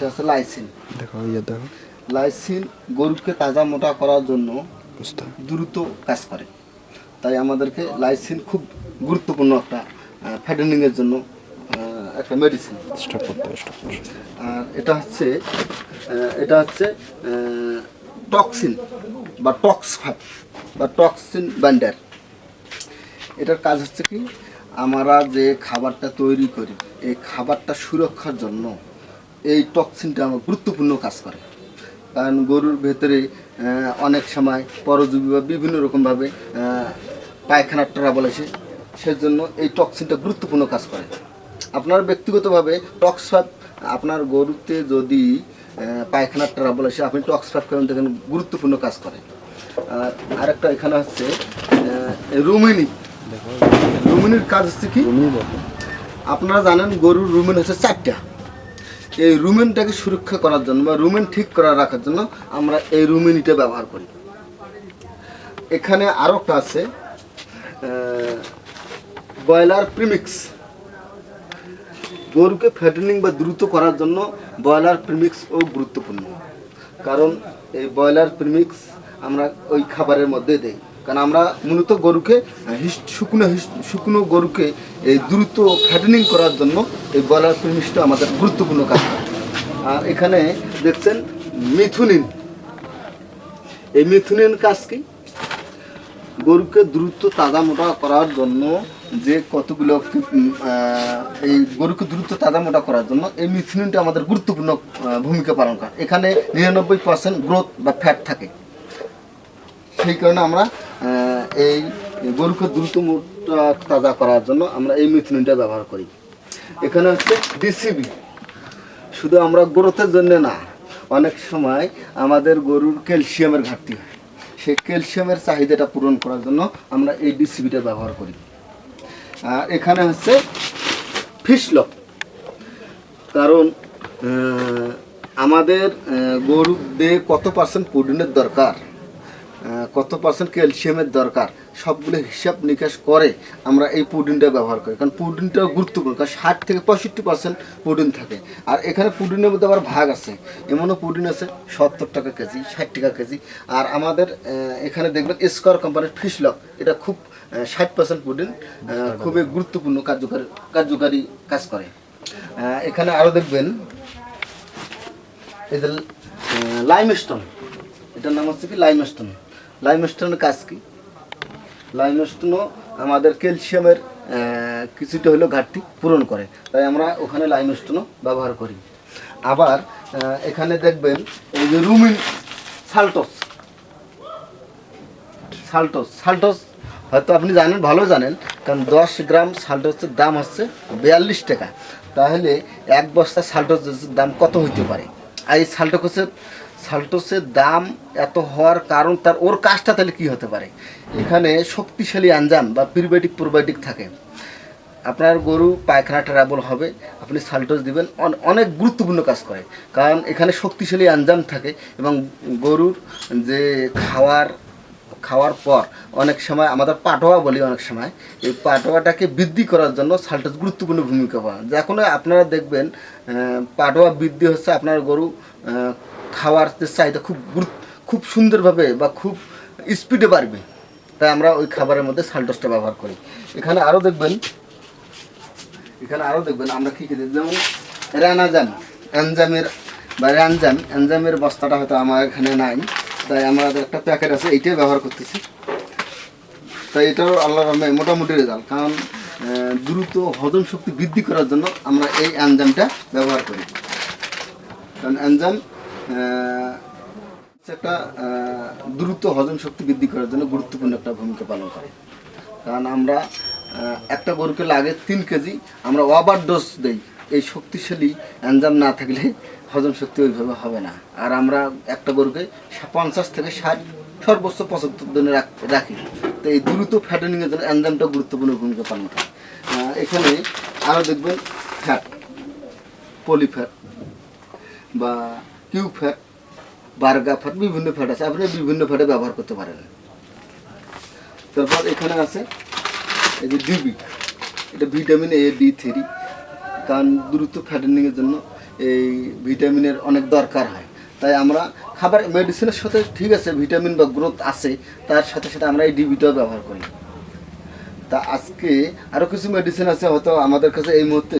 এটা হচ্ছে লাইসিন। দেখো ইয়ে দেখো। লাইসিন গরুকে তাজা মোটা করার জন্য দ্রুত কাজ করে। তাই আমাদেরকে লাইসিন খুব গুরুত্বপূর্ণ একটা ফ্যাটেনিংয়ের জন্য একটা মেডিসিন আর এটা হচ্ছে এটা হচ্ছে টক্সিন বা টক্স বা টক্সিন ব্যান্ডার এটার কাজ হচ্ছে কি আমরা যে খাবারটা তৈরি করি এই খাবারটা সুরক্ষার জন্য এই টক্সিনটা আমার গুরুত্বপূর্ণ কাজ করে। কারণ গরুর ভেতরে অনেক সময় পরজীবী বা বিভিন্ন রকমভাবে পায়খানার ট্রাবল আসে সেজন্য এই টক্সিনটা গুরুত্বপূর্ণ কাজ করে। আপনার ব্যক্তিগতভাবে টক্স ফাইভ আপনার গরুতে যদি পায়খানার ট্রাবল আসে আপনি টক্স ফাইভ করেন দেখেন গুরুত্বপূর্ণ কাজ করে। আর আরেকটা এখানে হচ্ছে রুমিনি। রুমিনির কাজ হচ্ছে কি? আপনারা জানেন গরুর রুমিন হচ্ছে চারটা। এই রুমেনটাকে সুরক্ষা করার জন্য বা রুমেন ঠিক করা রাখার জন্য আমরা এই রুমেনিটা ব্যবহার করি। এখানে আরও একটা আছে ব্রয়লার প্রিমিক্স। গরুকে ফ্যাটেনিং বা দ্রুত করার জন্য ব্রয়লার প্রিমিক্স ও গুরুত্বপূর্ণ। কারণ এই ব্রয়লার প্রিমিক্স আমরা ওই খাবারের মধ্যে দেই। কারণ আমরা মূলত গরুকে শুকনো শুকনো গরুকে এই দ্রুত ফ্যাটেনিং করার জন্য এই ব্রয়লার প্রিমিক্সটা আমাদের গুরুত্বপূর্ণ কাজ। আর এখানে দেখছেন মিথুনিন। এই মিথুনিন কাজ কি? গরুকে দ্রুত তাজা মোটা করার জন্য যে কতগুলো এই গরুকে দ্রুত তাজা মোটা করার জন্য এই মিথুনিনটা আমাদের গুরুত্বপূর্ণ ভূমিকা পালন করে। এখানে নিরানব্বই পার্সেন্ট গ্রোথ বা ফ্যাট থাকে। সেই কারণে আমরা এই গরুকে দ্রুত মোটা তাজা করার জন্য আমরা এই মিথুনিনটা ব্যবহার করি। এখানে হচ্ছে ডিসিবি শুধু আমরা গ্রোথের জন্য না, অনেক সময় আমাদের গরুর ক্যালসিয়ামের ঘাটতি হয়। সেই ক্যালসিয়ামের চাহিদাটা পূরণ করার জন্য আমরা এই ডিসিবিটা ব্যবহার করি। আর এখানে হচ্ছে ফিশলক কারণ আমাদের গরুদের কত পার্সেন্ট প্রোটিনের দরকার? কত পার্সেন্ট ক্যালসিয়ামের দরকার? সবগুলো হিসাব নিকাশ করে আমরা এই প্রোটিনটা ব্যবহার করি। কারণ প্রোটিনটাও গুরুত্বপূর্ণ, কারণ ষাট থেকে পঁয়ষট্টি পার্সেন্ট প্রোটিন থাকে। আর এখানে প্রোটিনের মধ্যে আবার ভাগ আছে। এমনও প্রোটিন আছে, সত্তর টাকা কেজি, ষাট টাকা কেজি। আর আমাদের এখানে দেখবেন স্কোয়ার কোম্পানির ফিশলক এটা খুব ষাট পার্সেন্ট প্রোটিন খুবই গুরুত্বপূর্ণ, কার্যকারী কার্যকারী কাজ করে। এখানে আরও দেখবেন এদের যে লাইমস্টোন এটার নাম হচ্ছে কি লাইমস্টোন লাইমস্টোনের কাজ কি? লাইমস্টোনও আমাদের ক্যালসিয়ামের কিছুটা হলেও ঘাটতি পূরণ করে। তাই আমরা ওখানে লাইমস্টোনও ব্যবহার করি। আবার এখানে দেখবেন এই যে রুমিন সাল্টোস। সাল্টোস সাল্টোস হয়তো আপনি জানেন, ভালো জানেন, কারণ দশ গ্রাম সাল্টোসের দাম হচ্ছে বিয়াল্লিশ টাকা। তাহলে এক বস্তা সাল্টোসের দাম কত হইতে পারে? আর এই সাল্টোসের সাল্টোসের দাম এত হওয়ার কারণ তার ওর কাজটা তাহলে কি হতে পারে? এখানে শক্তিশালী আঞ্জাম বা প্রিবায়োটিক প্রোবায়োটিক থাকে। আপনার গরু পায়খানা ট্রাবল হবে, আপনি সাল্টোস দিবেন অনেক গুরুত্বপূর্ণ কাজ করে। কারণ এখানে শক্তিশালী আঞ্জাম থাকে এবং গরুর যে খাওয়ার খাওয়ার পর অনেক সময় আমাদের পাটোয়া বলি অনেক সময়, এই পাটোয়াটাকে বৃদ্ধি করার জন্য সাল্টোস গুরুত্বপূর্ণ ভূমিকা পালন যখন আপনারা দেখবেন পাটোয়া বৃদ্ধি হচ্ছে আপনার গরু খাওয়ার চাহিদা খুব খুব সুন্দরভাবে বা খুব স্পিডে বাড়বে, তাই আমরা ওই খাবারের মধ্যে সাল্টোসটা ব্যবহার করি। এখানে আরও দেখবেন, এখানে আরও দেখবেন, আমরা কী কী যেমন র্যানাজাম অ্যানজামের বা র্যানজাম অ্যানজামের বস্তাটা হয়তো আমার এখানে নাই, তাই আমাদের একটা প্যাকেট আছে, এইটাই ব্যবহার করতেছি। তাই এটাও আল্লাহ রহমে মোটামুটি রেজাল্ট কারণ দ্রুত হজম শক্তি বৃদ্ধি করার জন্য আমরা এই অ্যানজামটা ব্যবহার করি। কারণ অ্যানজাম একটা দ্রুত হজম শক্তি বৃদ্ধি করার জন্য গুরুত্বপূর্ণ একটা ভূমিকা পালন করে। কারণ আমরা একটা গরুকে লাগে তিন কেজি, আমরা ওভার ডোজ দেই। এই শক্তিশালী অ্যানজাম না থাকলে হজম শক্তি ওইভাবে হবে না। আর আমরা একটা গরুকে পঞ্চাশ থেকে ষাট, সর্বোচ্চ পঁচাত্তর দিনে রাখ- তো এই দ্রুত ফ্যাটেনিংয়ের জন্য অ্যানজামটা গুরুত্বপূর্ণ ভূমিকা পালন করে। এখানে আরও দেখবেন ফ্যাট পলিফ্যাট বা কিউ ফ্যাট বার্গা ফ্যাট বিভিন্ন ফ্যাট আছে। আপনি বিভিন্ন ফ্যাটে ব্যবহার করতে পারেন। তারপর এখানে আছে, এই যে ডিবি এটা ভিটামিন এ, ডি থ্রি। কারণ দ্রুত ফ্যাটেনিংয়ের জন্য এই ভিটামিনের অনেক দরকার হয়। তাই আমরা খাবার মেডিসিনের সাথে ঠিক আছে, ভিটামিন বা গ্রোথ আছে, তার সাথে সাথে আমরা এই ডিবিটাও ব্যবহার করি। তা আজকে আরও কিছু মেডিসিন আছে, হয়তো আমাদের কাছে এই মুহূর্তে